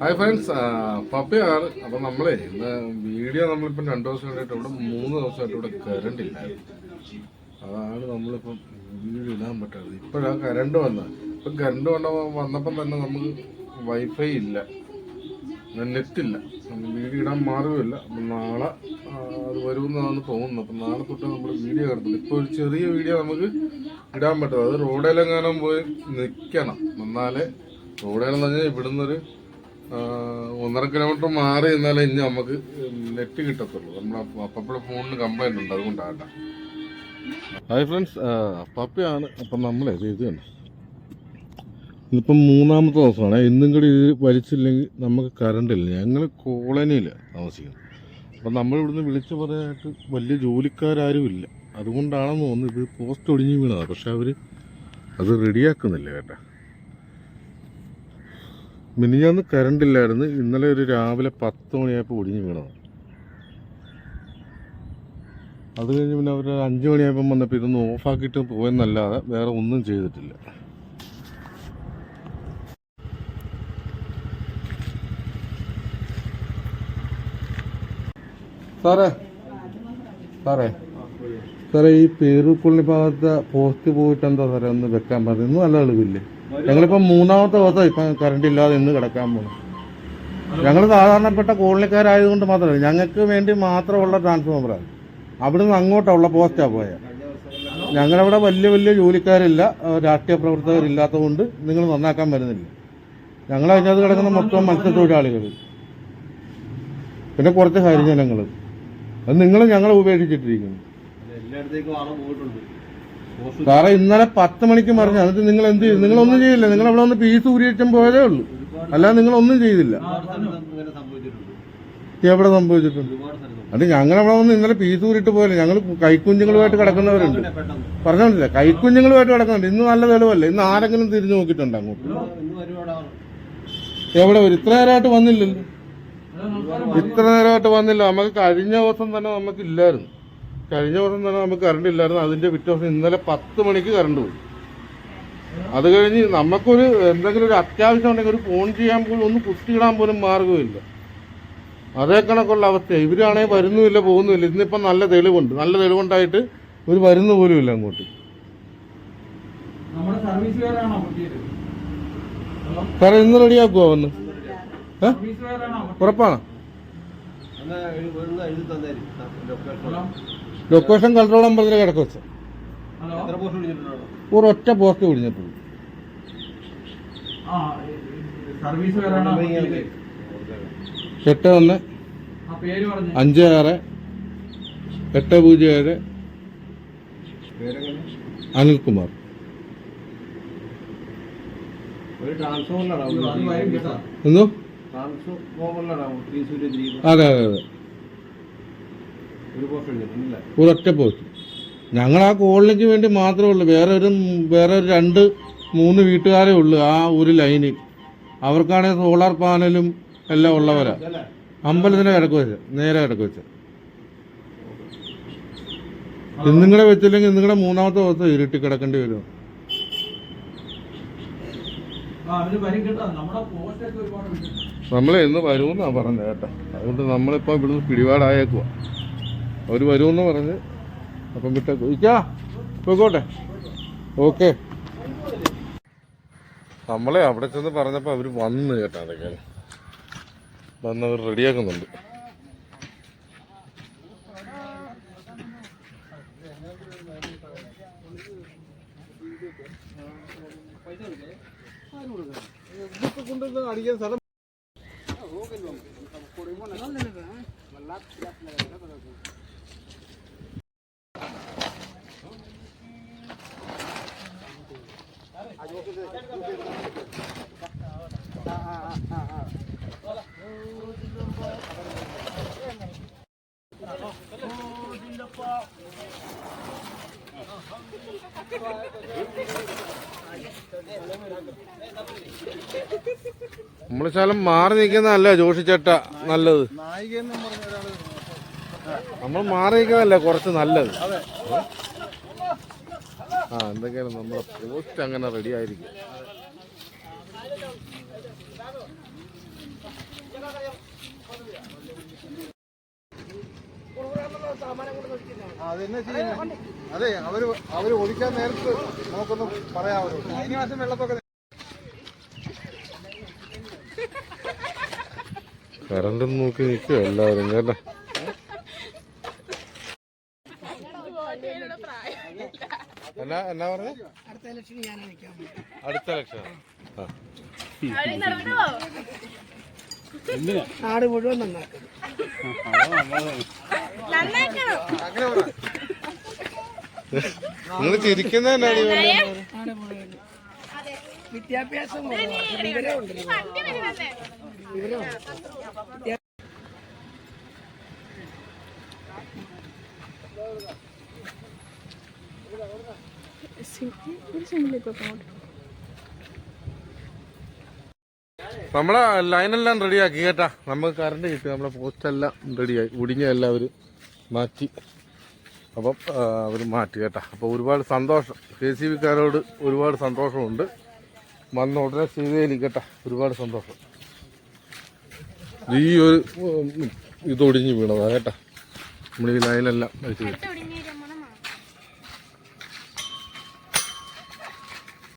Hi friends പപ്പയാണ്. അപ്പൊ നമ്മളെ ഇന്ന് വീഡിയോ നമ്മളിപ്പം രണ്ടു ദിവസം കഴിഞ്ഞിട്ട് ഇവിടെ മൂന്ന് ദിവസമായിട്ട് ഇവിടെ കറണ്ട് അതാണ് നമ്മളിപ്പം വീഡിയോ ഇടാൻ പറ്റാത്തത്. ഇപ്പോഴാണ് കറണ്ട് വന്നത്. ഇപ്പം കറണ്ട് വന്ന വന്നപ്പം തന്നെ നമുക്ക് വൈഫൈ ഇല്ല. നെറ്റില്ല വീഡിയോ ഇടാൻ മാർഗമില്ല അപ്പം നാളെ അത് വരുമെന്നാണ് തോന്നുന്നത്. അപ്പം നാളെ തൊട്ട് നമ്മൾ വീഡിയോ കിടത്തുന്നത് ഇപ്പോൾ ഒരു ചെറിയ വീഡിയോ നമുക്ക് ഇടാൻ പറ്റും. അത് റോഡിലെങ്ങാനും പോയി നിൽക്കണം എന്നാലേ റോഡിലെന്ന് പറഞ്ഞാൽ ഇവിടുന്ന് ഒരു ഒന്നര കിലോമീറ്റർ മാറി നിന്നാലേ ഇനി നമുക്ക് നെറ്റ് കിട്ടത്തുള്ളൂ. നമ്മൾ അപ്പപ്പോഴും ഫോണിന് കംപ്ലൈന്റ് ഉണ്ട്. അതുകൊണ്ടാകട്ടെ ഹായ് ഫ്രണ്ട്സ് പപ്പയാണ് അപ്പം നമ്മളെ ഇത് ഇത് തന്നെ. ഇതിപ്പം മൂന്നാമത്തെ ദിവസമാണ്. ഇന്നും കൂടി ഇത് വലിച്ചില്ലെങ്കിൽ നമുക്ക് കറണ്ട് ഇല്ല. ഞങ്ങൾ കോളനിയിൽ താമസിക്കുന്നത്. അപ്പം നമ്മളിവിടുന്ന് വിളിച്ചു പറയാനായിട്ട് വലിയ ജോലിക്കാരും ഇല്ല. അതുകൊണ്ടാണെന്ന് തോന്നുന്നു ഇത് പോസ്റ്റ് ഒടിഞ്ഞ് വീണതാണ് പക്ഷെ അവർ അത് റെഡിയാക്കുന്നില്ല കേട്ടോ. മിനിഞ്ഞാന്ന് കറണ്ട് ഇല്ലായിരുന്നു ഇന്നലെ ഒരു രാവിലെ പത്ത് മണിയായപ്പോൾ ഒടിഞ്ഞു വീണതാണ് അത് കഴിഞ്ഞ് പിന്നെ അവർ അഞ്ച് മണിയായപ്പം വന്നപ്പോൾ ഇതൊന്ന് ഓഫാക്കിയിട്ട് പോയെന്നല്ലാതെ വേറെ ഒന്നും ചെയ്തിട്ടില്ല. സാറേ സാറേ സാറേ ഈ പേരുക്കുള്ളി ഭാഗത്തെ പോസ്റ്റ് പോയിട്ട് എന്താ സാറേ ഒന്ന് വെക്കാൻ പറഞ്ഞു ഇന്നും നല്ല എളുപ്പില്ലേ ഞങ്ങളിപ്പം മൂന്നാമത്തെ ദിവസം ഇപ്പം കറണ്ട് ഇല്ലാതെ ഇന്ന് കിടക്കാൻ പോകണം ഞങ്ങൾ സാധാരണപ്പെട്ട കോളനിക്കാരായതുകൊണ്ട് മാത്രമല്ല ഞങ്ങൾക്ക് വേണ്ടി മാത്രമുള്ള ട്രാൻസ്ഫോമറാണ് അവിടുന്ന് അങ്ങോട്ടുള്ള പോസ്റ്റാണ് പോയത് ഞങ്ങളവിടെ വലിയ വലിയ ജോലിക്കാരില്ല രാഷ്ട്രീയ പ്രവർത്തകരില്ലാത്തതുകൊണ്ട് നിങ്ങൾ നന്നാക്കാൻ വരുന്നില്ല. ഞങ്ങൾ അതിനകത്ത് കിടക്കുന്ന മൊത്തം മത്സ്യത്തൊഴിലാളികൾ പിന്നെ കുറച്ച് ഹരിജനങ്ങൾ അത് നിങ്ങൾ ഞങ്ങളെ ഉപേക്ഷിച്ചിട്ടിരിക്കുന്നു. എല്ലായിടത്തേക്കും ആളെ പോയിട്ടുണ്ട്. സാറേ ഇന്നലെ പത്ത് മണിക്ക് മറിഞ്ഞു. എന്നിട്ട് നിങ്ങൾ എന്ത് ചെയ്തു? നിങ്ങളൊന്നും ചെയ്തില്ല. നിങ്ങൾ അവിടെ ഒന്ന് പീസ് ഊരിയിട്ടും പോയതേ ഉള്ളൂ. അല്ലാതെ നിങ്ങൾ ഒന്നും ചെയ്തില്ല. എവിടെ സംഭവിച്ചിട്ടുണ്ട്? അത് ഞങ്ങൾ അവിടെ വന്ന് ഇന്നലെ പീസ് ഊരിട്ട് പോയല്ലേ. ഞങ്ങൾ കൈക്കുഞ്ഞുങ്ങളുമായിട്ട് കിടക്കുന്നവരുണ്ട്. പറഞ്ഞോണ്ടില്ല? കൈക്കുഞ്ഞുങ്ങളുമായിട്ട് കിടക്കുന്നുണ്ട്. ഇന്ന് നല്ല തെളിവല്ലേ? ഇന്ന് ആരെങ്കിലും തിരിഞ്ഞു നോക്കിയിട്ടുണ്ട് അങ്ങോട്ട്? എവിടെ വരും? ഇത്ര നേരമായിട്ട് വന്നില്ലല്ലോ. ഇത്ര നേരമായിട്ട് വന്നില്ല. നമുക്ക് കഴിഞ്ഞ ദിവസം തന്നെ നമുക്ക് ഇല്ലായിരുന്നു. കഴിഞ്ഞ ദിവസം തന്നെ നമുക്ക് കറണ്ട് ഇല്ലായിരുന്നു. അതിന്റെ പിറ്റേ ദിവസം ഇന്നലെ പത്ത് മണിക്ക് കറണ്ട് പോയി. അത് കഴിഞ്ഞ് നമുക്കൊരു എന്തെങ്കിലും ഒരു അത്യാവശ്യം ഉണ്ടെങ്കിൽ ഒരു ഫോൺ ചെയ്യാൻ പോലും ഒന്ന് കുത്തിയിടാൻ പോലും മാർഗമില്ല അതേ കണക്കുള്ള അവസ്ഥ. ഇവരാണെങ്കിൽ വരുന്നുമില്ല പോകുന്നുമില്ല. ഇന്നിപ്പം നല്ല തെളിവുണ്ട്. നല്ല തെളിവുണ്ടായിട്ട് ഒരു വരുന്നു പോലും ഇല്ല അങ്ങോട്ട്. സാറേ ഇന്ന് റെഡിയാക്കുമോ വന്ന്? ഉറപ്പാണോ? എഴുതി ലൊക്കേഷൻ കൺട്രോൾ അമ്പലത്തിൽ കിടക്ക വെച്ച. ഒരൊറ്റ പോസ്റ്റ് പൊട്ടിയത്? എട്ട് ഒന്ന് ആ പേര് പറഞ്ഞു. അഞ്ച് ആറ് എട്ട് പൂജ്യം ഏഴ് അനിൽകുമാർ. അത് എന്തോ? അതെ അതെ. ഒരൊറ്റ പോസ്റ്റ് ഞങ്ങൾ ആ കോളിലേക്ക് വേണ്ടി മാത്രമേ ഉള്ളൂ. വേറെ ഒരു വേറെ ഒരു രണ്ട് മൂന്ന് വീട്ടുകാരേ ഉള്ളൂ ആ ഒരു ലൈനിൽ അവർക്കാണെങ്കിൽ സോളാർ പാനലും എല്ലാം ഉള്ളവരാ. അമ്പലത്തിന്റെ അമ്പലത്തിന്റെ കിടക്ക് വെച്ച നേരെ കിടക്ക് വെച്ച. ഇന്നും കൂടെ വെച്ചില്ലെങ്കിൽ ഇന്നും മൂന്നാമത്തെ ദിവസം ഇരുട്ടി കിടക്കേണ്ടി വരും. നമ്മളെ ഇന്ന് വരും കേട്ടോ. നമ്മുടെ പോസ്റ്റ് ഒക്കെ ഒരുപാട് വിട്ടു. നമ്മൾ എന്ന് വരുമെന്നാ പറഞ്ഞത് കേട്ടോ. അതുകൊണ്ട് നമ്മളിപ്പോൾ ഇവിടുന്ന് പിടിപാടായേക്കുവാ. അവർ വരുമെന്ന് പറഞ്ഞ് അപ്പം വിട്ടേക്കു ഇക്കാ പോയിക്കോട്ടെ. ഓക്കെ. നമ്മളെ അവിടെ ചെന്ന് പറഞ്ഞപ്പോൾ അവർ വന്ന് കേട്ടോ അതൊക്കെ. വന്ന് അവർ റെഡിയാക്കുന്നുണ്ട്. അടിക്കാൻ സ്ഥലം നമ്മൾ ശാലം മാറി നിൽക്കുന്നതല്ല ജോഷിച്ചേട്ട നല്ലത്? നമ്മൾ മാറി നിൽക്കുന്നതല്ല കുറച്ച് നല്ലത്? ആ എന്തൊക്കെയാണ് നമ്മുടെ പോസ്റ്റ് അങ്ങനെ റെഡി ആയിരിക്കും. അതെന്നെ ചെയ്യുന്നത് അതെ അവർ അവർ ഓടിക്കാൻ നേരത്ത് നമുക്കൊന്ന് പറയാം അവരോട് കഴിഞ്ഞ മാസം വെള്ളപ്പൊക്കം കറണ്ടും നോക്കി നിൽക്കുക എല്ലാവരും കേട്ടോ. എന്നാ എന്നാ പറഞ്ഞ? അടുത്ത ലക്ഷം. ആ. നാട് മുഴുവൻ നന്നാക്കും അങ്ങനെ വിദ്യാഭ്യാസം നിങ്ങൾ വിവരമുണ്ട് ഈ പറഞ്ഞത്. നമ്മളെ ലൈനെല്ലാം റെഡിയാക്കി കേട്ടാ. നമുക്ക് കറണ്ട് കിട്ടി. നമ്മളെ പോസ്റ്റ് പോസ്റ്റെല്ലാം റെഡിയായി. ഒടിഞ്ഞ എല്ലാവരും മാറ്റി. അപ്പം അവർ മാറ്റി കേട്ടാ. അപ്പോൾ ഒരുപാട് സന്തോഷം. കെ സി ബിക്കാരോട് ഒരുപാട് സന്തോഷമുണ്ട്. വന്ന ഉടനെ ചെയ്തേലി കേട്ടാ. ഒരുപാട് സന്തോഷം. ഈ ഒരു ഇതൊടിഞ്ഞ് ഇത് വീണതാ കേട്ടാ. നമ്മൾ ഈ ലൈനെല്ലാം അഴിച്ചു കിട്ടി